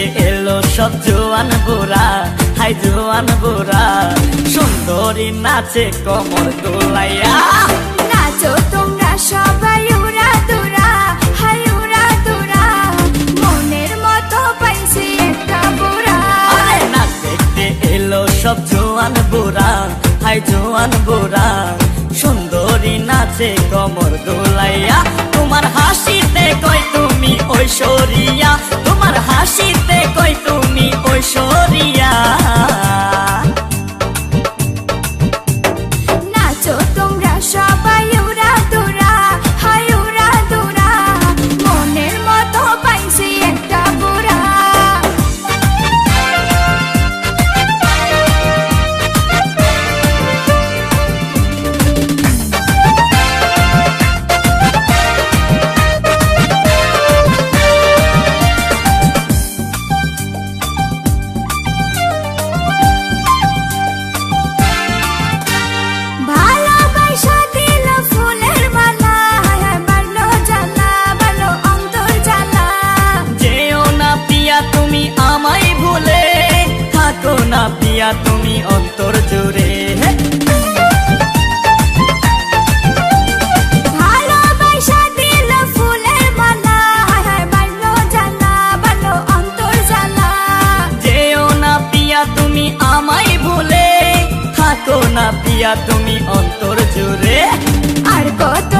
দেখতে এলো সব জোয়ান বুড়া হাই জোয়ান বুড়া। সুন্দরী নাচে কমর দোলাইয়া। নাচো তোমরা সবাই উড়া দুরা হাই উড়া দুরা। মনের মতো পাইছি একটা বুড়া। আরে না দেখতে এলো সব জোয়ান বুড়া হাই জোয়ান বুড়া। সুন্দরী নাচে কমর দোলাইয়া। জ্বালা। যেও না পিয়া তুমি আমায় ভুলে থাকো না পিয়া তুমি অন্তর জুড়ে। আর কত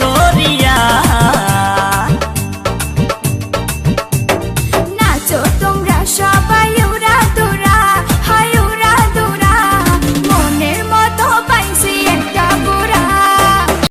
yaşa